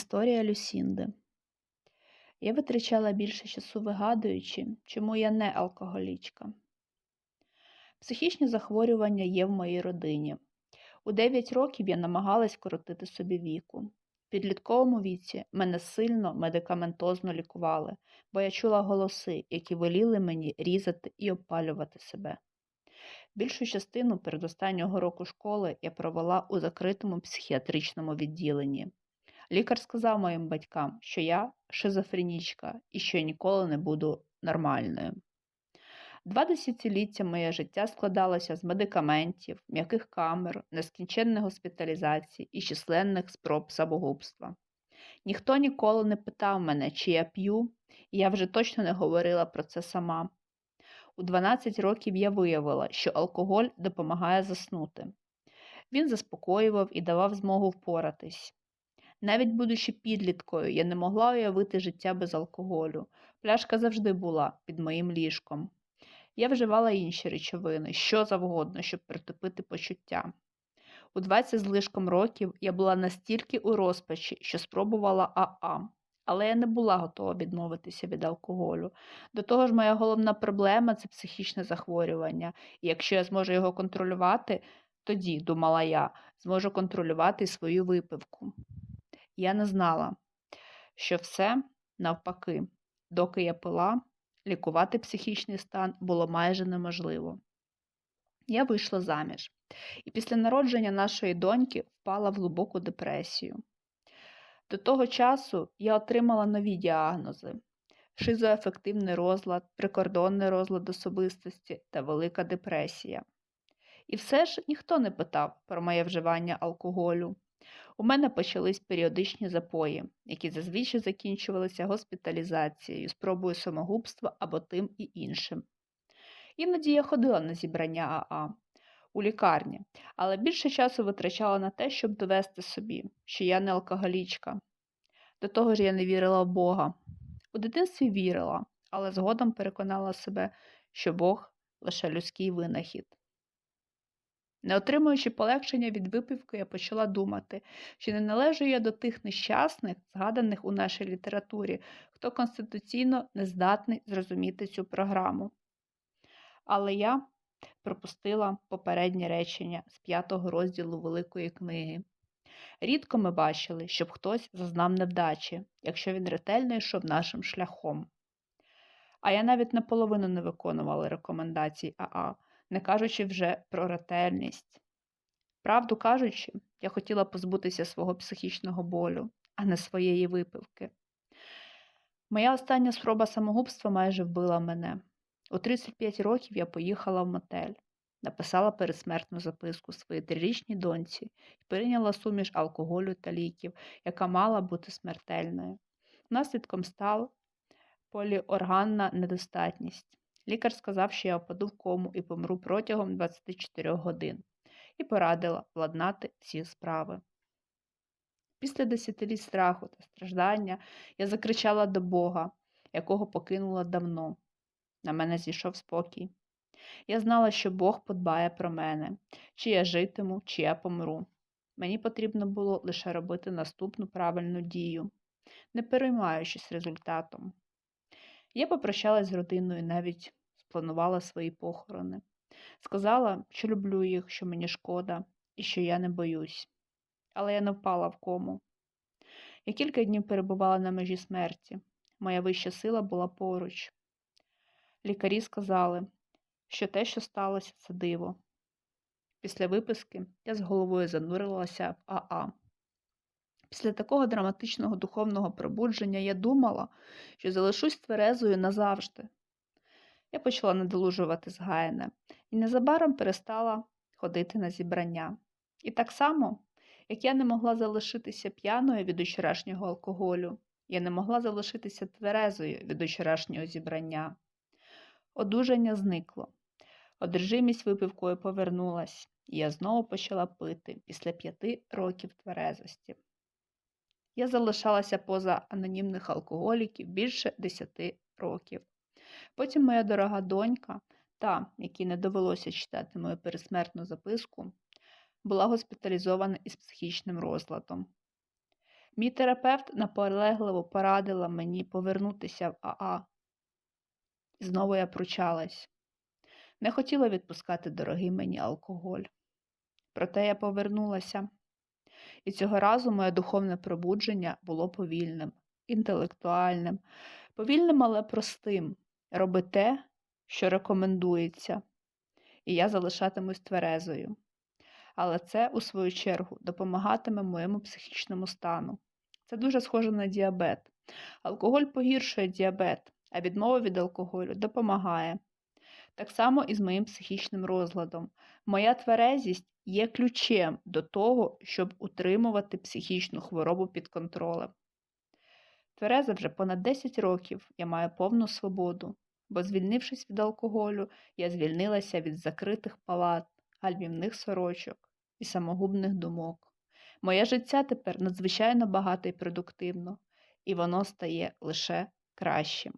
Історія Люсінди. Я витрачала більше часу вигадуючи, чому я не алкоголічка. Психічні захворювання є в моїй родині. У 9 років я намагалась коротити собі віку. В підлітковому віці мене сильно медикаментозно лікували, бо я чула голоси, які веліли мені різати і обпалювати себе. Більшу частину передостаннього року школи я провела у закритому психіатричному відділенні. Лікар сказав моїм батькам, що я шизофренічка і що ніколи не буду нормальною. Два десятиліття моє життя складалося з медикаментів, м'яких камер, нескінченних госпіталізацій і численних спроб самогубства. Ніхто ніколи не питав мене, чи я п'ю, і я вже точно не говорила про це сама. У 12 років я виявила, що алкоголь допомагає заснути. Він заспокоював і давав змогу впоратись. Навіть будучи підліткою, я не могла уявити життя без алкоголю. Пляшка завжди була під моїм ліжком. Я вживала інші речовини, що завгодно, щоб притупити почуття. У 20 з лишком років я була настільки у розпачі, що спробувала АА, але я не була готова відмовитися від алкоголю. До того ж, моя головна проблема це психічне захворювання, і якщо я зможу його контролювати, тоді, думала я, зможу контролювати свою випивку. Я не знала, що все навпаки, доки я пила, лікувати психічний стан було майже неможливо. Я вийшла заміж, і після народження нашої доньки впала в глибоку депресію. До того часу я отримала нові діагнози: шизоефективний розлад, прикордонний розлад особистості та велика депресія. І все ж ніхто не питав про моє вживання алкоголю. У мене почались періодичні запої, які зазвичай закінчувалися госпіталізацією, спробою самогубства або тим і іншим. Іноді я ходила на зібрання АА у лікарні, але більше часу витрачала на те, щоб довести собі, що я не алкоголічка. До того ж я не вірила в Бога. У дитинстві вірила, але згодом переконала себе, що Бог лише людський винахід. Не отримуючи полегшення від випивки, я почала думати, чи не належу я до тих нещасних, згаданих у нашій літературі, хто конституційно не здатний зрозуміти цю програму. Але я пропустила попереднє речення з п'ятого розділу Великої книги. Рідко ми бачили, щоб хтось зазнав невдачі, якщо він ретельно йшов нашим шляхом. А я навіть наполовину не виконувала рекомендацій АА не кажучи вже про ретельність. Правду кажучи, я хотіла позбутися свого психічного болю, а не своєї випивки. Моя остання спроба самогубства майже вбила мене. У 35 років я поїхала в мотель, написала пересмертну записку своїй трирічній доньці і прийняла суміш алкоголю та ліків, яка мала бути смертельною. Наслідком стала поліорганна недостатність. Лікар сказав, що я впаду в кому і помру протягом 24 годин, і порадила владнати всі справи. Після десятиліть страху та страждання я закричала до Бога, якого покинула давно. На мене зійшов спокій. Я знала, що Бог подбає про мене, чи я житиму, чи я помру. Мені потрібно було лише робити наступну правильну дію, не переймаючись результатом. Я попрощалась з родиною, навіть спланувала свої похорони. Сказала, що люблю їх, що мені шкода і що я не боюсь. Але я не впала в кому. Я кілька днів перебувала на межі смерті. Моя вища сила була поруч. Лікарі сказали, що те, що сталося, це диво. Після виписки я з головою занурилася в АА. Після такого драматичного духовного пробудження я думала, що залишусь тверезою назавжди. Я почала надолужувати згаяне і незабаром перестала ходити на зібрання. І так само, як я не могла залишитися п'яною від учорашнього алкоголю, я не могла залишитися тверезою від учорашнього зібрання. Одужання зникло. Одержимість випивкою повернулась, і я знову почала пити після п'яти років тверезості. Я залишалася поза анонімних алкоголіків більше десяти років. Потім моя дорога донька, та, якій не довелося читати мою пересмертну записку, була госпіталізована із психічним розладом. Мій терапевт наполегливо порадила мені повернутися в АА. Знову я пручалась. Не хотіла відпускати дорогий мені алкоголь. Проте я повернулася. І цього разу моє духовне пробудження було повільним, інтелектуальним, повільним, але простим. Роби те, що рекомендується, і я залишатимусь тверезою. Але це, у свою чергу, допомагатиме моєму психічному стану. Це дуже схоже на діабет. Алкоголь погіршує діабет, а відмова від алкоголю допомагає. Так само і з моїм психічним розладом. Моя тверезість є ключем до того, щоб утримувати психічну хворобу під контролем. Твереза вже понад 10 років я маю повну свободу, бо, звільнившись від алкоголю, я звільнилася від закритих палат, гальмівних сорочок і самогубних думок. Моє життя тепер надзвичайно багато і продуктивно, і воно стає лише кращим.